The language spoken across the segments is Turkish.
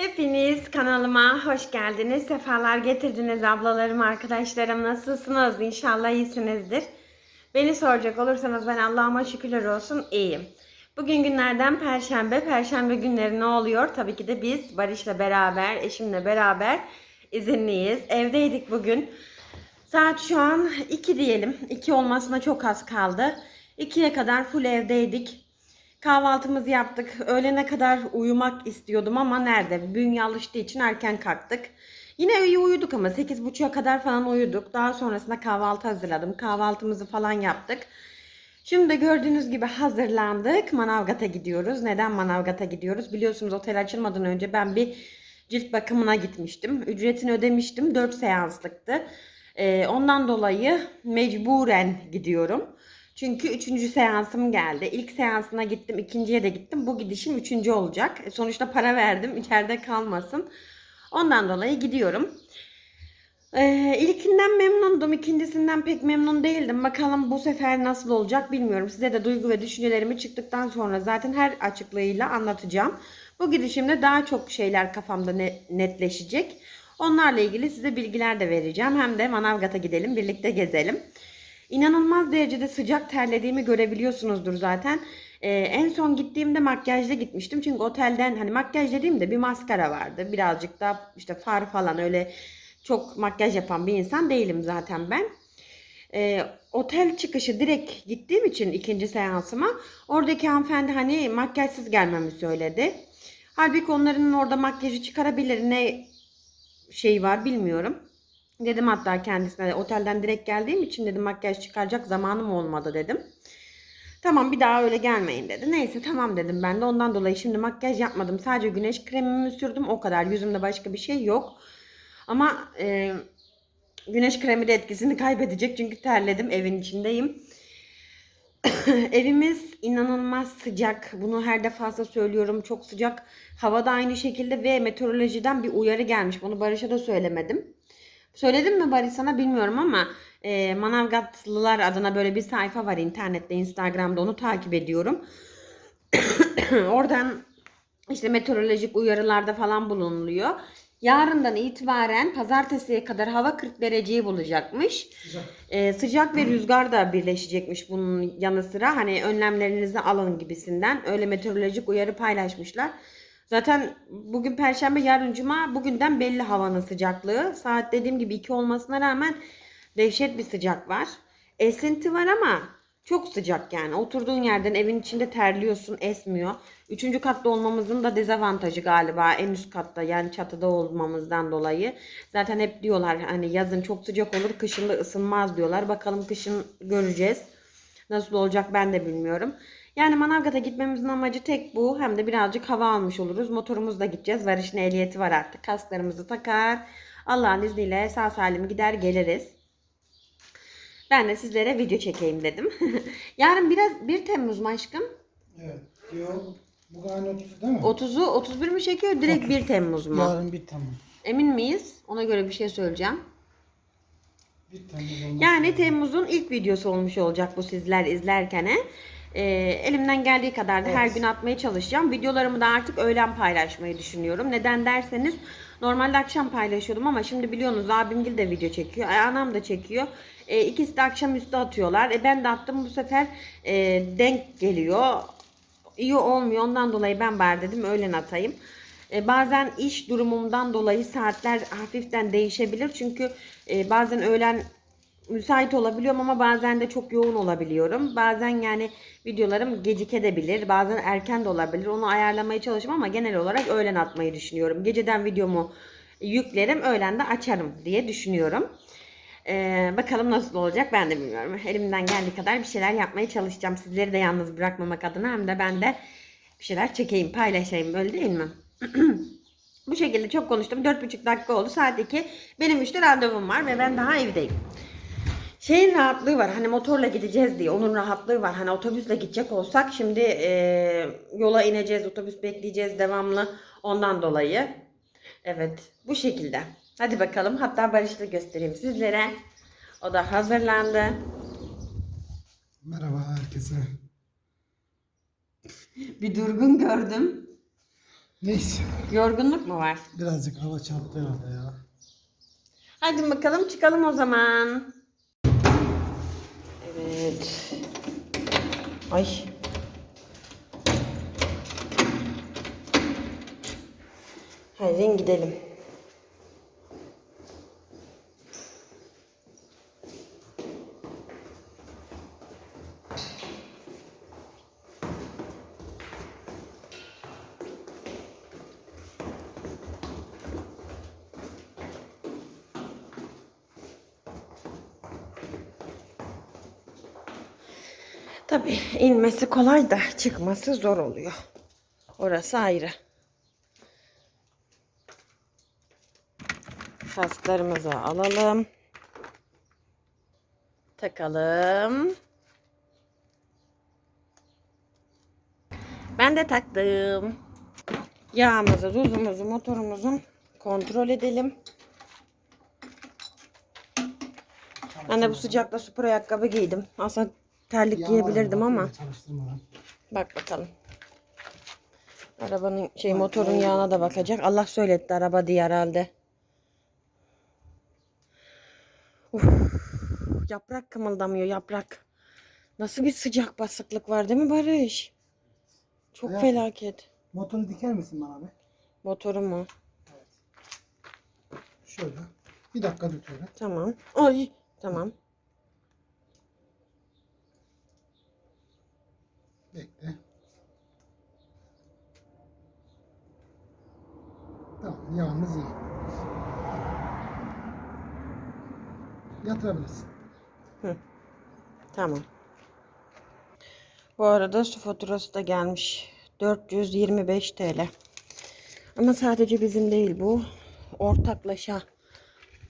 Hepiniz kanalıma hoş geldiniz. Sefalar getirdiniz ablalarım, arkadaşlarım. Nasılsınız? İnşallah iyisinizdir. Beni soracak olursanız ben Allah'ıma şükürler olsun iyiyim. Bugün günlerden perşembe. Perşembe günleri ne oluyor? Tabii ki de biz Barış'la beraber, eşimle beraber izinliyiz. Evdeydik bugün. Saat şu an 2 diyelim. 2 olmasına çok az kaldı. 2'ye kadar full evdeydik. Kahvaltımızı yaptık. Öğlene kadar uyumak istiyordum ama nerede? Bünye alıştığı için erken kalktık. Yine iyi uyuduk ama 8.30'a kadar falan uyuduk. Daha sonrasında kahvaltı hazırladım. Kahvaltımızı falan yaptık. Şimdi de gördüğünüz gibi hazırlandık. Manavgat'a gidiyoruz. Neden Manavgat'a gidiyoruz? Biliyorsunuz otel açılmadan önce ben bir cilt bakımına gitmiştim. Ücretini ödemiştim. 4 seanslıktı. Ee, ondan dolayı mecburen gidiyorum. Çünkü üçüncü seansım geldi. İlk seansına gittim, ikinciye de gittim. Bu gidişim üçüncü olacak. E, Sonuçta para verdim, içeride kalmasın. Ondan dolayı gidiyorum. Ee, ilkinden memnundum, ikincisinden pek memnun değildim. Bakalım bu sefer nasıl olacak bilmiyorum. Size de duygu ve düşüncelerimi çıktıktan sonra zaten her açıklığıyla anlatacağım. Bu gidişimde daha çok şeyler kafamda ne- netleşecek. Onlarla ilgili size bilgiler de vereceğim. Hem de Manavgat'a gidelim, birlikte gezelim. İnanılmaz derecede sıcak terlediğimi görebiliyorsunuzdur zaten. Ee, en son gittiğimde makyajla gitmiştim. Çünkü otelden hani makyaj dediğimde bir maskara vardı. Birazcık da işte far falan öyle çok makyaj yapan bir insan değilim zaten ben. Ee, otel çıkışı direkt gittiğim için ikinci seansıma oradaki hanımefendi hani makyajsız gelmemi söyledi. Halbuki onların orada makyajı çıkarabilir ne şey var bilmiyorum. Dedim hatta kendisine otelden direkt geldiğim için dedim makyaj çıkaracak zamanım olmadı dedim. Tamam bir daha öyle gelmeyin dedi. Neyse tamam dedim ben de ondan dolayı şimdi makyaj yapmadım. Sadece güneş kremimi sürdüm o kadar. Yüzümde başka bir şey yok. Ama e, güneş kremi de etkisini kaybedecek çünkü terledim evin içindeyim. Evimiz inanılmaz sıcak. Bunu her defasında söylüyorum. Çok sıcak. Hava da aynı şekilde ve meteorolojiden bir uyarı gelmiş. Bunu Barış'a da söylemedim. Söyledim mi Barış sana bilmiyorum ama e, Manavgatlılar adına böyle bir sayfa var internette, Instagram'da onu takip ediyorum. Oradan işte meteorolojik uyarılarda falan bulunuluyor. Yarından itibaren pazartesiye kadar hava 40 dereceyi bulacakmış. Ee, sıcak ve rüzgar da birleşecekmiş bunun yanı sıra. Hani önlemlerinizi alın gibisinden. Öyle meteorolojik uyarı paylaşmışlar. Zaten bugün perşembe yarın cuma bugünden belli havanın sıcaklığı. Saat dediğim gibi 2 olmasına rağmen dehşet bir sıcak var. Esinti var ama çok sıcak yani. Oturduğun yerden evin içinde terliyorsun esmiyor. Üçüncü katta olmamızın da dezavantajı galiba en üst katta yani çatıda olmamızdan dolayı. Zaten hep diyorlar hani yazın çok sıcak olur kışın da ısınmaz diyorlar. Bakalım kışın göreceğiz. Nasıl olacak ben de bilmiyorum. Yani Manavgat'a gitmemizin amacı tek bu. Hem de birazcık hava almış oluruz. Motorumuzla gideceğiz. Varışın ehliyeti var artık. Kasklarımızı takar. Allah'ın izniyle sağ salim gider geliriz. Ben de sizlere video çekeyim dedim. Yarın biraz 1 Temmuz mu aşkım? Evet. Yok. Bu galiba 30 değil mi? 30'u 31 mi çekiyor? Direkt 1 Temmuz mu? Yarın 1 Temmuz. Emin miyiz? Ona göre bir şey söyleyeceğim. 1 Temmuz olması Yani Temmuz'un ilk videosu olmuş olacak bu sizler izlerken. he. Ee, elimden geldiği kadar da her gün atmaya çalışacağım. Videolarımı da artık öğlen paylaşmayı düşünüyorum. Neden derseniz normalde akşam paylaşıyordum ama şimdi biliyorsunuz abimgil de video çekiyor. e, Anam da çekiyor. E, ikisi de akşamüstü atıyorlar. E, ben de attım bu sefer e, denk geliyor. İyi olmuyor. Ondan dolayı ben bari dedim öğlen atayım. E, bazen iş durumumdan dolayı saatler hafiften değişebilir. Çünkü e, bazen öğlen müsait olabiliyorum ama bazen de çok yoğun olabiliyorum. Bazen yani videolarım gecikebilir. Bazen erken de olabilir. Onu ayarlamaya çalışıyorum ama genel olarak öğlen atmayı düşünüyorum. Geceden videomu yüklerim, öğlen de açarım diye düşünüyorum. Ee, bakalım nasıl olacak ben de bilmiyorum. Elimden geldiği kadar bir şeyler yapmaya çalışacağım. Sizleri de yalnız bırakmamak adına hem de ben de bir şeyler çekeyim, paylaşayım. Öyle değil mi? Bu şekilde çok konuştum. 4,5 dakika oldu. Saat 2. Benim 3'te randevum var ve ben daha evdeyim. Şeyin rahatlığı var. Hani motorla gideceğiz diye. Onun rahatlığı var. Hani otobüsle gidecek olsak şimdi eee, yola ineceğiz. Otobüs bekleyeceğiz devamlı. Ondan dolayı. Evet. Bu şekilde. Hadi bakalım. Hatta Barış'la göstereyim sizlere. O da hazırlandı. Merhaba herkese. Bir durgun gördüm. Neyse. Yorgunluk mu var? Birazcık hava çarptı herhalde ya. Hadi bakalım çıkalım o zaman. Evet. Ay. Hadi gidelim. Tabii inmesi kolay da çıkması zor oluyor. Orası ayrı. Kasklarımızı alalım. Takalım. Ben de taktım. Yağımızı, tuzumuzu, motorumuzun kontrol edelim. Ben de bu sıcakta spor ayakkabı giydim. Aslında terlik giyebilirdim ama. Bak bakalım. Arabanın şey motorun yağına da bakacak. Allah söyletti araba diye herhalde. Uf, yaprak kımıldamıyor yaprak. Nasıl bir sıcak basıklık var değil mi Barış? Çok Hayatım. felaket. Motoru diker misin bana be? Motoru mu? Şöyle. Bir dakika öyle. Tamam. Ay tamam. Bekle. Tamam yağımız iyi. Yatırabilirsin. Tamam. Bu arada su faturası da gelmiş. 425 TL. Ama sadece bizim değil bu. Ortaklaşa.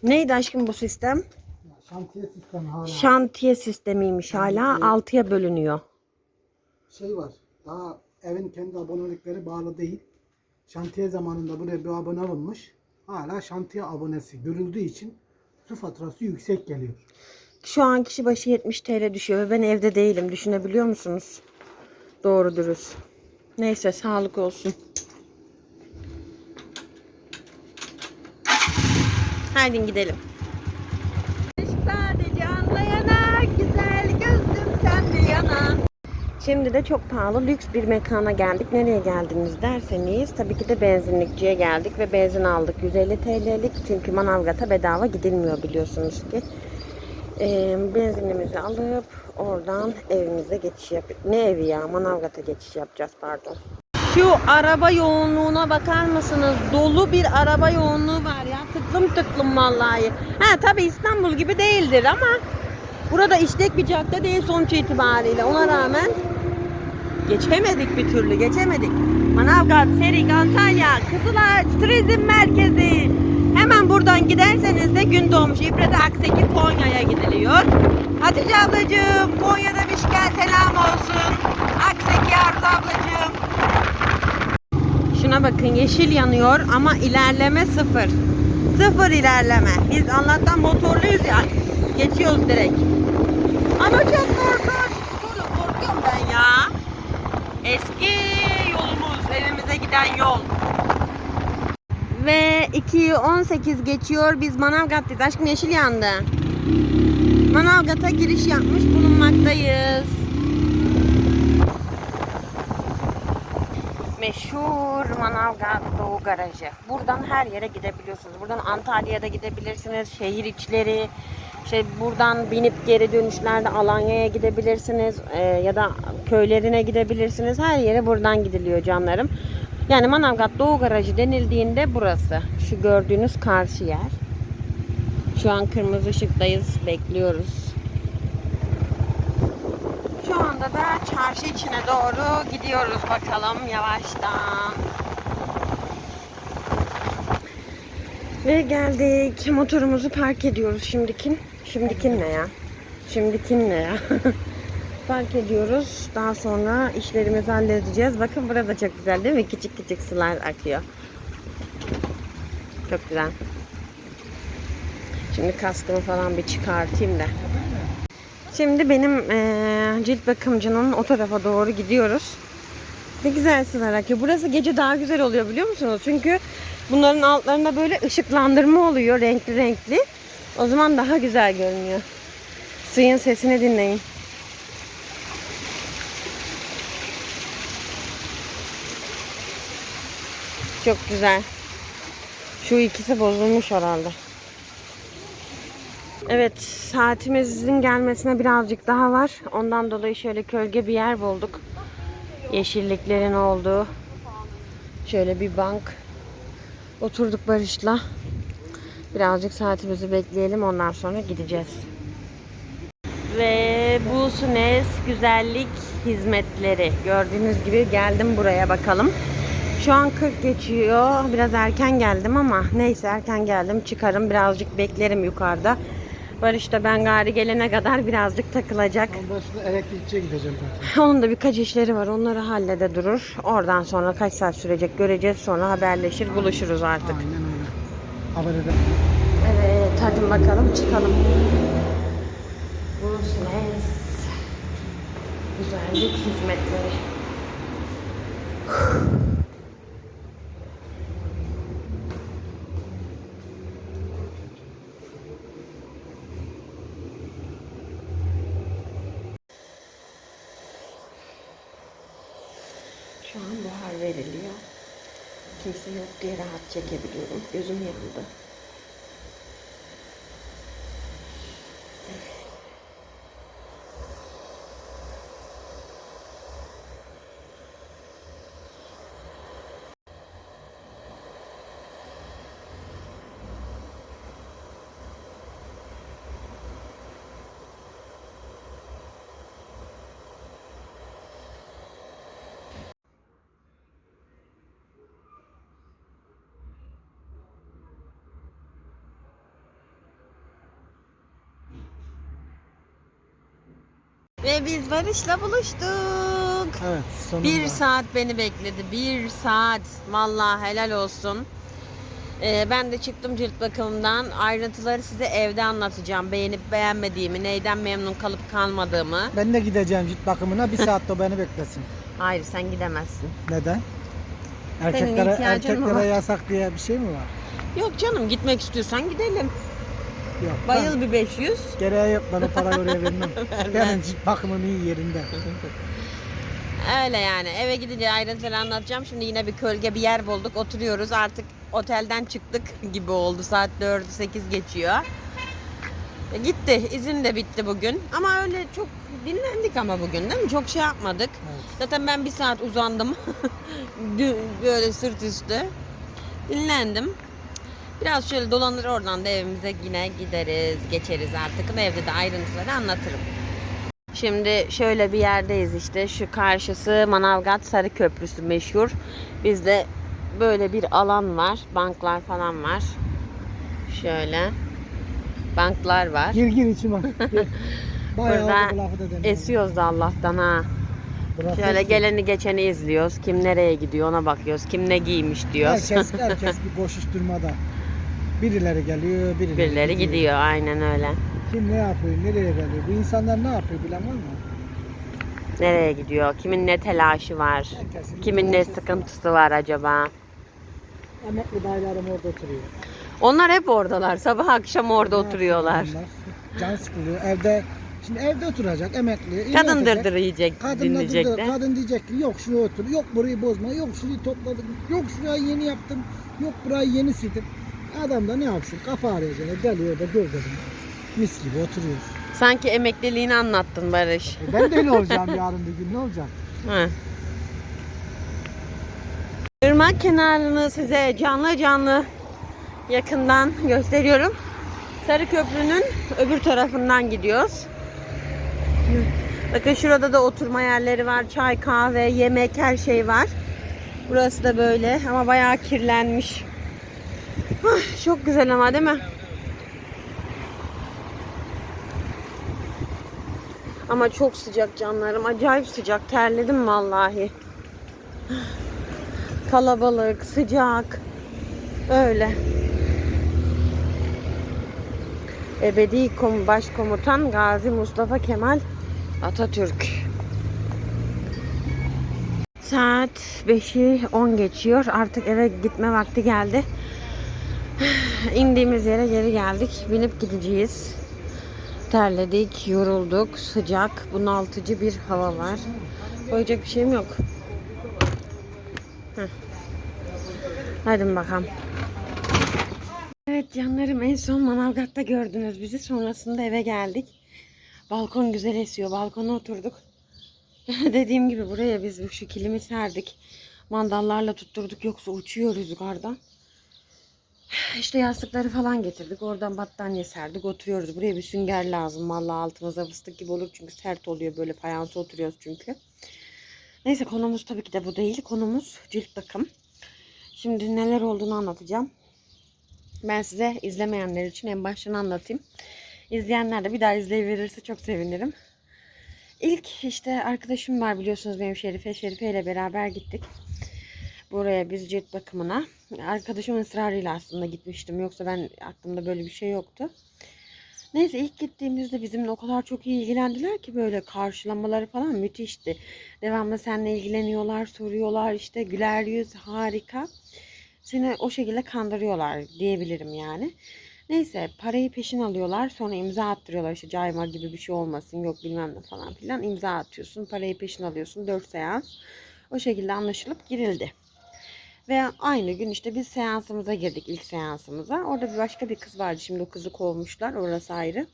Neydi aşkım bu sistem? Şantiye sistemi hala. Şantiye sistemiymiş hala. 6'ya bölünüyor. Şey var. Daha evin kendi abonelikleri bağlı değil. Şantiye zamanında buraya bir abone alınmış. Hala şantiye abonesi görüldüğü için su faturası yüksek geliyor. Şu an kişi başı 70 TL düşüyor ve ben evde değilim. Düşünebiliyor musunuz? Doğru dürüst. Neyse sağlık olsun. Hadi gidelim. Şimdi de çok pahalı lüks bir mekana geldik. Nereye geldiniz derseniz tabii ki de benzinlikçiye geldik ve benzin aldık. 150 TL'lik çünkü Manavgat'a bedava gidilmiyor biliyorsunuz ki. Ee, benzinimizi alıp oradan evimize geçiş yap. Ne evi ya? Manavgat'a geçiş yapacağız pardon. Şu araba yoğunluğuna bakar mısınız? Dolu bir araba yoğunluğu var ya. Tıklım tıklım vallahi. Ha tabii İstanbul gibi değildir ama burada işlek bir cadde değil sonuç itibariyle. Ona rağmen geçemedik bir türlü geçemedik. Manavgat, Serik, Antalya, Kızılağaç Turizm Merkezi. Hemen buradan giderseniz de Gündoğmuş, İbrede, Akseki, Konya'ya gidiliyor. Hatice ablacığım Konya demişken selam olsun. Akseki Arzu ablacığım. Şuna bakın yeşil yanıyor ama ilerleme sıfır. Sıfır ilerleme. Biz Allah'tan motorluyuz ya. Geçiyoruz direkt. Çok korkunç. Korkuyorum ben ya. Eski yolumuz, evimize giden yol. Ve 2'yi 18 geçiyor. Biz Manavgat'tayız. Aşkım yeşil yandı. Manavgat'a giriş yapmış bulunmaktayız. Meşhur Manavgat Doğu Garajı. Buradan her yere gidebiliyorsunuz. Buradan Antalya'da gidebilirsiniz. Şehir içleri. Şey buradan binip geri dönüşlerde Alanya'ya gidebilirsiniz. Ee, ya da köylerine gidebilirsiniz. Her yere buradan gidiliyor canlarım. Yani Manavgat Doğu Garajı denildiğinde burası. Şu gördüğünüz karşı yer. Şu an kırmızı ışıktayız. Bekliyoruz. Şu anda da çarşı içine doğru gidiyoruz bakalım yavaştan. Ve geldik. Motorumuzu park ediyoruz şimdikin. Şimdikin ne ya? Şimdikin ne ya? park ediyoruz. Daha sonra işlerimizi halledeceğiz. Bakın burada çok güzel değil mi? Küçük küçük sular akıyor. Çok güzel. Şimdi kaskımı falan bir çıkartayım da. Şimdi benim eee, cilt bakımcının o tarafa doğru gidiyoruz. Ne güzel sular akıyor. Burası gece daha güzel oluyor biliyor musunuz? Çünkü bunların altlarında böyle ışıklandırma oluyor renkli renkli. O zaman daha güzel görünüyor. Suyun sesini dinleyin. Çok güzel. Şu ikisi bozulmuş herhalde. Evet, saatimizin gelmesine birazcık daha var. Ondan dolayı şöyle kölge bir yer bulduk. Yeşilliklerin olduğu. Şöyle bir bank. Oturduk Barış'la. Birazcık saatimizi bekleyelim. Ondan sonra gideceğiz. Ve bu Sunes Güzellik Hizmetleri. Gördüğünüz gibi geldim buraya bakalım. Şu an 40 geçiyor. Biraz erken geldim ama neyse erken geldim. Çıkarım birazcık beklerim yukarıda. Barış da ben gari gelene kadar birazcık takılacak. Ondan sonra elektrikçiye gideceğim zaten. Onun da birkaç işleri var. Onları hallede durur. Oradan sonra kaç saat sürecek göreceğiz. Sonra haberleşir, buluşuruz artık. Aynen öyle. Haber ederim. Evet, hadi bakalım çıkalım. Business. Güzellik hizmetleri. Şu an buhar veriliyor. Kimse yok diye rahat çekebiliyorum. Gözüm yandı. Ve biz Barış'la buluştuk. Evet sonunda. Bir saat beni bekledi. Bir saat. Vallahi helal olsun. Ee, ben de çıktım cilt bakımından. Ayrıntıları size evde anlatacağım. Beğenip beğenmediğimi, neyden memnun kalıp kalmadığımı. Ben de gideceğim cilt bakımına. Bir saatte beni beklesin. Hayır sen gidemezsin. Neden? Erkeklere, ihtiyacın mı erkeklere var? yasak diye bir şey mi var? Yok canım gitmek istiyorsan gidelim. Yok. Bayıl bir 500. Ben, gereği yok. Ben o para oraya vermem. Benim bakımım iyi yerinde. Öyle yani. Eve gidince ayrıntıları anlatacağım. Şimdi yine bir kölge bir yer bulduk. Oturuyoruz. Artık otelden çıktık gibi oldu. Saat 4'ü 8 geçiyor. E, Gitti. İzin de bitti bugün. Ama öyle çok dinlendik ama bugün değil mi? Çok şey yapmadık. Evet. Zaten ben bir saat uzandım. Böyle sırt üstü. Dinlendim. Biraz şöyle dolanır oradan da evimize yine gideriz, geçeriz artık. Evde de ayrıntıları anlatırım. Şimdi şöyle bir yerdeyiz işte. Şu karşısı Manavgat Sarı Köprüsü meşhur. Bizde böyle bir alan var. Banklar falan var. Şöyle. Banklar var. Gir gir içime. Gir. Burada. Esiyoruz da Allah'tan ha. Burası Şöyle geleni geçeni izliyoruz. Kim nereye gidiyor ona bakıyoruz. Kim ne giymiş diyoruz. Herkes, herkes bir koşuşturmada. Birileri geliyor, birileri, Birileri gidiyor aynen öyle. Kim ne yapıyor, nereye geliyor? Bu insanlar ne yapıyor bilen var mı? Nereye gidiyor? Kimin ne telaşı var? Herkesin Kimin ne telaşı var. sıkıntısı var acaba? Emekli dayılarım orada oturuyor. Onlar hep oradalar. Sabah akşam orada oturuyorlar. onlar? Can sıkılıyor. Evde Şimdi evde oturacak emekli. Kadın yatacak. dırdır yiyecek, Kadın dinleyecek dırdır- de. Kadın diyecek ki yok şuraya otur, yok burayı bozma, yok şurayı topladım, yok şurayı yeni yaptım, yok burayı yeni sildim. Adam da ne yapsın? Kafa arayacak. Geliyor da gör dedim. Mis gibi oturuyor. Sanki emekliliğini anlattın Barış. E ben de öyle olacağım yarın bir gün ne olacak? Hı. Irmak kenarını size canlı canlı yakından gösteriyorum. Sarı Köprü'nün öbür tarafından gidiyoruz. Bakın şurada da oturma yerleri var. Çay, kahve, yemek her şey var. Burası da böyle ama bayağı kirlenmiş. Çok güzel ama değil mi? Ama çok sıcak canlarım. Acayip sıcak. Terledim vallahi. Kalabalık, sıcak. Öyle. Ebedi Kom Başkomutan Gazi Mustafa Kemal Atatürk. Saat 5'i 10 geçiyor. Artık eve gitme vakti geldi. İndiğimiz yere geri geldik. Binip gideceğiz. Terledik, yorulduk, sıcak, bunaltıcı bir hava var. Koyacak bir şeyim yok. Heh. Hadi bakalım. Evet canlarım en son Manavgat'ta gördünüz bizi. Sonrasında eve geldik. Balkon güzel esiyor. Balkona oturduk. Dediğim gibi buraya biz şu kilimi serdik. Mandallarla tutturduk yoksa uçuyor rüzgardan. İşte yastıkları falan getirdik. Oradan battaniye serdik. Oturuyoruz. Buraya bir sünger lazım. Vallahi altımıza fıstık gibi olur. Çünkü sert oluyor. Böyle fayansa oturuyoruz çünkü. Neyse konumuz tabii ki de bu değil. Konumuz cilt bakım. Şimdi neler olduğunu anlatacağım. Ben size izlemeyenler için en baştan anlatayım. İzleyenler de bir daha izleyiverirse çok sevinirim. İlk işte arkadaşım var biliyorsunuz benim Şerife. Şerife ile beraber gittik. Buraya biz cilt bakımına. Arkadaşımın ısrarıyla aslında gitmiştim. Yoksa ben aklımda böyle bir şey yoktu. Neyse ilk gittiğimizde bizimle o kadar çok iyi ilgilendiler ki böyle karşılamaları falan müthişti. Devamlı seninle ilgileniyorlar, soruyorlar işte güler yüz harika. Seni o şekilde kandırıyorlar diyebilirim yani. Neyse parayı peşin alıyorlar sonra imza attırıyorlar işte cayma gibi bir şey olmasın yok bilmem ne falan filan imza atıyorsun parayı peşin alıyorsun 4 seans o şekilde anlaşılıp girildi. Ve aynı gün işte biz seansımıza girdik ilk seansımıza. Orada bir başka bir kız vardı. Şimdi o kızı kovmuşlar. Orası ayrı.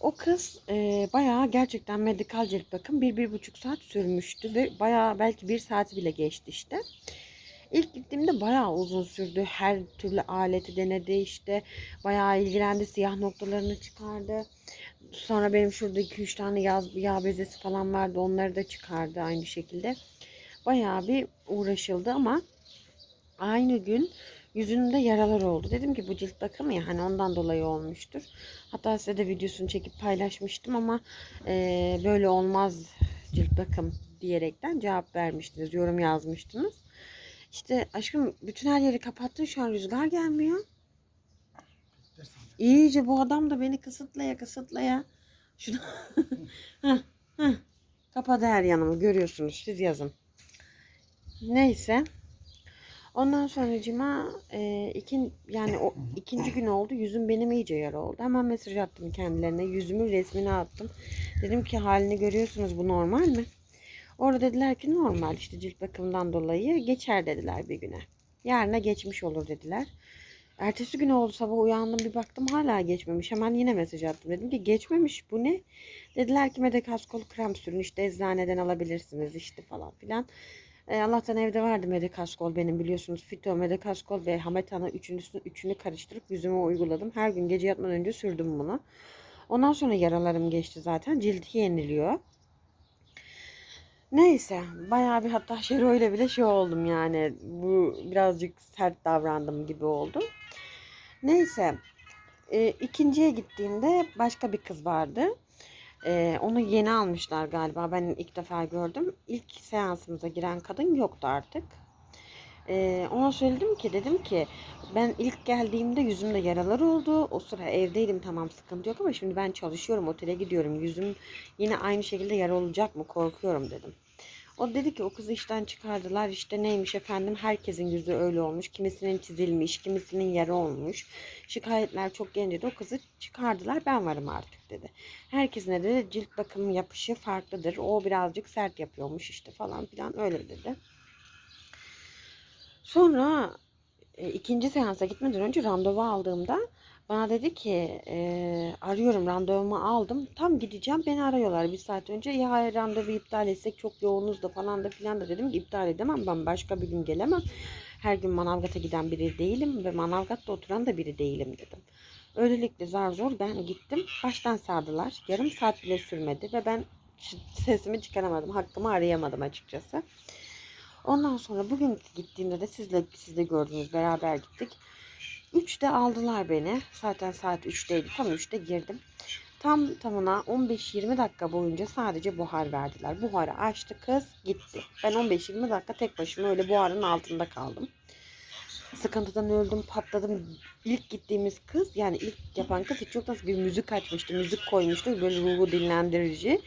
O kız e, bayağı gerçekten medikal cilt bakım bir, bir buçuk saat sürmüştü ve bayağı belki bir saati bile geçti işte. İlk gittiğimde bayağı uzun sürdü. Her türlü aleti denedi işte. Bayağı ilgilendi. Siyah noktalarını çıkardı. Sonra benim şurada 2-3 tane yağ, yağ bezesi falan vardı. Onları da çıkardı aynı şekilde. Bayağı bir uğraşıldı ama aynı gün yüzünde yaralar oldu. Dedim ki bu cilt bakımı ya hani ondan dolayı olmuştur. Hatta size de videosunu çekip paylaşmıştım ama e, böyle olmaz cilt bakım diyerekten cevap vermiştiniz. Yorum yazmıştınız. İşte aşkım bütün her yeri kapattın şu an rüzgar gelmiyor. İyice bu adam da beni kısıtlaya kısıtlaya. Şunu heh, heh. Kapadı her yanımı görüyorsunuz siz yazın. Neyse. Ondan sonracıma e, ikin, yani o ikinci gün oldu. Yüzüm benim iyice yara oldu. Hemen mesaj attım kendilerine. Yüzümün resmini attım. Dedim ki halini görüyorsunuz bu normal mi? Orada dediler ki normal işte cilt bakımından dolayı geçer dediler bir güne. Yarına geçmiş olur dediler. Ertesi gün oldu sabah uyandım bir baktım hala geçmemiş. Hemen yine mesaj attım. Dedim ki geçmemiş bu ne? Dediler ki Medekaskol krem sürün işte eczaneden alabilirsiniz işte falan filan. E, Allah'tan evde vardı Medekaskol benim biliyorsunuz. Fito, Medekaskol ve Hametana üçüncüsünü, üçünü karıştırıp yüzüme uyguladım. Her gün gece yatmadan önce sürdüm bunu. Ondan sonra yaralarım geçti zaten. Cildi yeniliyor. Neyse bayağı bir hatta Şero ile bile şey oldum yani. Bu birazcık sert davrandım gibi oldu. Neyse e, ikinciye gittiğimde başka bir kız vardı. E, onu yeni almışlar galiba. Ben ilk defa gördüm. İlk seansımıza giren kadın yoktu artık. E, ona söyledim ki dedim ki ben ilk geldiğimde yüzümde yaralar oldu. O sıra evdeydim tamam sıkıntı yok ama şimdi ben çalışıyorum otele gidiyorum. Yüzüm yine aynı şekilde yara olacak mı korkuyorum dedim. O dedi ki o kızı işten çıkardılar işte neymiş efendim herkesin yüzü öyle olmuş. Kimisinin çizilmiş, kimisinin yara olmuş. Şikayetler çok gelince de o kızı çıkardılar ben varım artık dedi. Herkesin de cilt bakım yapışı farklıdır. O birazcık sert yapıyormuş işte falan filan öyle dedi. Sonra e, ikinci seansa gitmeden önce randevu aldığımda bana dedi ki e, arıyorum randevumu aldım. Tam gideceğim beni arıyorlar bir saat önce. Ya hayır randevu iptal etsek çok yoğunuz da falan da filan da dedim ki iptal edemem ben başka bir gün gelemem. Her gün Manavgat'a giden biri değilim ve Manavgat'ta oturan da biri değilim dedim. Öylelikle zar zor ben gittim. Baştan sardılar. Yarım saat bile sürmedi ve ben sesimi çıkaramadım. Hakkımı arayamadım açıkçası. Ondan sonra bugün gittiğimde de sizle siz de gördünüz beraber gittik. 3'te aldılar beni. Zaten saat 3'teydi. Tam 3'te girdim. Tam tamına 15-20 dakika boyunca sadece buhar verdiler. Buharı açtı kız gitti. Ben 15-20 dakika tek başıma öyle buharın altında kaldım. Sıkıntıdan öldüm patladım. İlk gittiğimiz kız yani ilk yapan kız hiç yoktan bir müzik açmıştı. Müzik koymuştu. Böyle ruhu dinlendirici.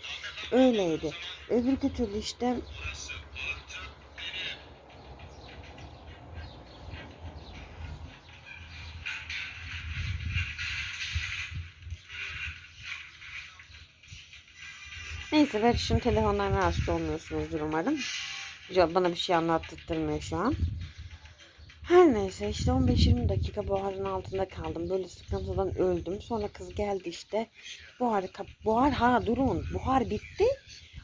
Öyleydi. Öbür türlü işte Neyse belki şimdi telefondan rahatsız olmuyorsunuzdur umarım. Bana bir şey anlattırmıyor şu an. Her neyse işte 15-20 dakika buharın altında kaldım. Böyle sıkıntıdan öldüm. Sonra kız geldi işte. Buhar, buhar ha durun. Buhar bitti.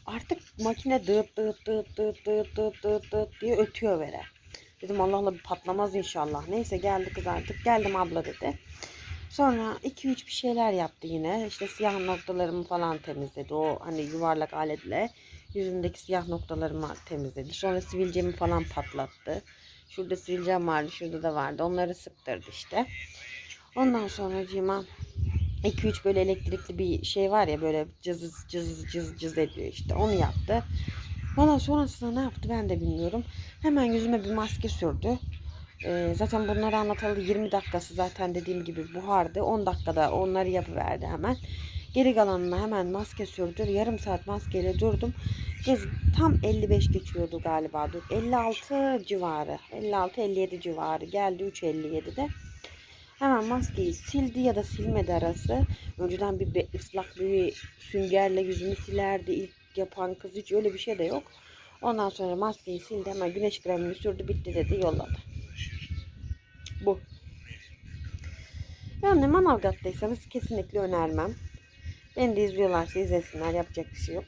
Artık makine dıt dıt dıt dıt dıt dıt dıt dıt diye ötüyor vere. Dedim Allah Allah patlamaz inşallah. Neyse geldi kız artık. Geldim abla dedi. Sonra 2-3 bir şeyler yaptı yine. İşte siyah noktalarımı falan temizledi. O hani yuvarlak aletle yüzümdeki siyah noktalarımı temizledi. Sonra sivilcemi falan patlattı. Şurada sivilcem vardı, şurada da vardı. Onları sıktırdı işte. Ondan sonra cima 2-3 böyle elektrikli bir şey var ya böyle cız cız cız cız ediyor işte. Onu yaptı. Ondan sonrasında ne yaptı ben de bilmiyorum. Hemen yüzüme bir maske sürdü. Ee, zaten bunları anlatalı 20 dakikası zaten dediğim gibi buhardı. 10 dakikada onları yapıverdi hemen. Geri kalanına hemen maske sürdü. Yarım saat maskeyle durdum. Kız tam 55 geçiyordu galiba. Dur, 56 civarı. 56-57 civarı. Geldi 3.57'de. Hemen maskeyi sildi ya da silmedi arası. Önceden bir ıslak bir süngerle yüzümü silerdi. İlk yapan kız hiç öyle bir şey de yok. Ondan sonra maskeyi sildi. Hemen güneş kremini sürdü. Bitti dedi yolladı. Bu. Yani Manavgat'taysanız kesinlikle önermem. Beni de izliyorlarsa izlesinler. Yapacak bir şey yok.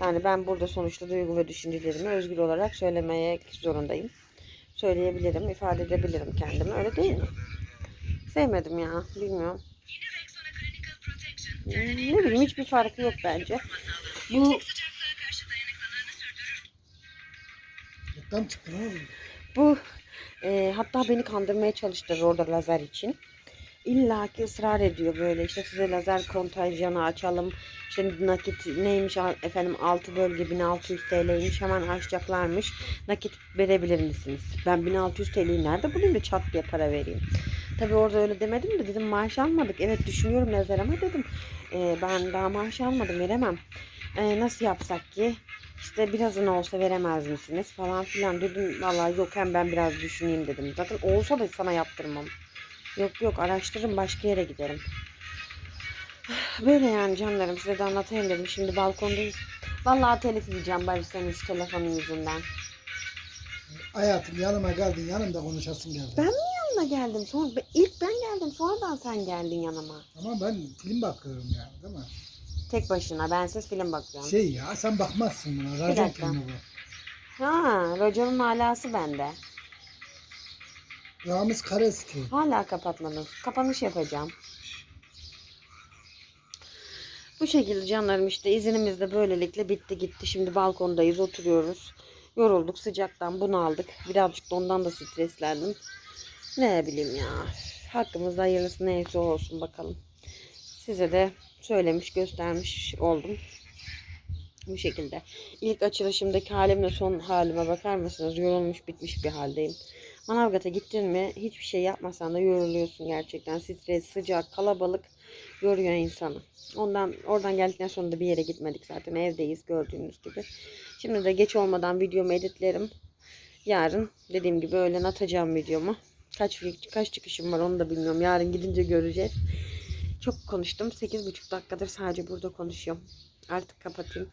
Yani ben burada sonuçta duygu ve düşüncelerimi özgür olarak söylemeye zorundayım. Söyleyebilirim, ifade edebilirim kendimi. Öyle değil mi? Sevmedim ya. Bilmiyorum. Ne bileyim hiçbir farkı yok bence. Bu Reklam çıktı ne oldu? Bu e, hatta beni kandırmaya çalıştı orada lazer için. İlla ki ısrar ediyor böyle işte size lazer kontajyanı açalım. İşte nakit neymiş efendim 6 bölge 1600 TL'ymiş hemen açacaklarmış. Nakit verebilir misiniz? Ben 1600 TL'yi nerede bulayım da çat diye para vereyim. Tabi orada öyle demedim de dedim maaş almadık. Evet düşünüyorum lazer ama dedim e, ben daha maaş almadım veremem. E, nasıl yapsak ki? İşte birazını olsa veremez misiniz falan filan dedim. Vallahi yok hem ben biraz düşüneyim dedim. Zaten olsa da sana yaptırmam. Yok yok araştırırım başka yere giderim. Böyle yani canlarım size de anlatayım dedim. Şimdi balkondayız. Vallahi telif yiyeceğim bari senin şu telefonun yüzünden. Hayatım yanıma geldin yanımda konuşasın geldi. Ben mi yanına geldim? Sonra, ilk ben geldim sonradan sen geldin yanıma. Ama ben film bakıyorum yani değil mi? Tek başına bensiz film bakıyorum. Şey ya sen bakmazsın buna. Racon dakika. filmi bu. Ha, Roger'ın alası bende. Ramiz Kareski. Hala kapatmadın. Kapanış yapacağım. Bu şekilde canlarım işte izinimiz de böylelikle bitti gitti. Şimdi balkondayız oturuyoruz. Yorulduk sıcaktan bunu aldık. Birazcık da ondan da streslendim. Ne bileyim ya. Hakkımızda hayırlısı neyse olsun bakalım. Size de söylemiş göstermiş oldum. Bu şekilde. İlk açılışımdaki halimle son halime bakar mısınız? Yorulmuş bitmiş bir haldeyim. Manavgat'a gittin mi hiçbir şey yapmasan da yoruluyorsun gerçekten. Stres, sıcak, kalabalık yoruyor insanı. Ondan oradan geldikten sonra da bir yere gitmedik zaten. Evdeyiz gördüğünüz gibi. Şimdi de geç olmadan videomu editlerim. Yarın dediğim gibi öğlen atacağım videomu. Kaç kaç çıkışım var onu da bilmiyorum. Yarın gidince göreceğiz. Çok konuştum. 8,5 dakikadır sadece burada konuşuyorum. Artık kapatayım.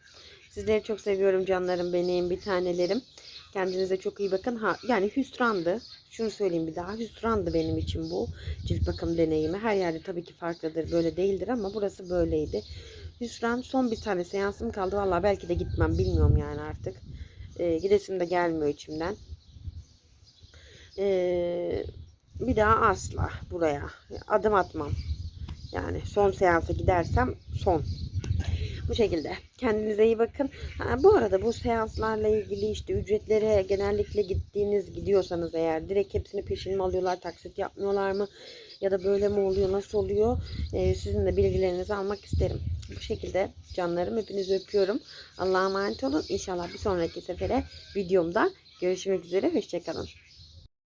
Sizleri çok seviyorum canlarım benim bir tanelerim. Kendinize çok iyi bakın. Ha, yani hüsrandı. Şunu söyleyeyim bir daha. Hüsrandı benim için bu cilt bakım deneyimi. Her yerde tabii ki farklıdır. Böyle değildir ama burası böyleydi. Hüsran son bir tane seansım kaldı. Vallahi belki de gitmem. Bilmiyorum yani artık. Ee, gidesim de gelmiyor içimden. Ee, bir daha asla buraya adım atmam. Yani son seansa gidersem son. Bu şekilde. Kendinize iyi bakın. Ha, bu arada bu seanslarla ilgili işte ücretlere genellikle gittiğiniz gidiyorsanız eğer direkt hepsini peşin mi alıyorlar, taksit yapmıyorlar mı? Ya da böyle mi oluyor, nasıl oluyor? Ee, sizin de bilgilerinizi almak isterim. Bu şekilde canlarım hepinizi öpüyorum. Allah'a emanet olun. İnşallah bir sonraki sefere videomda görüşmek üzere. Hoşçakalın.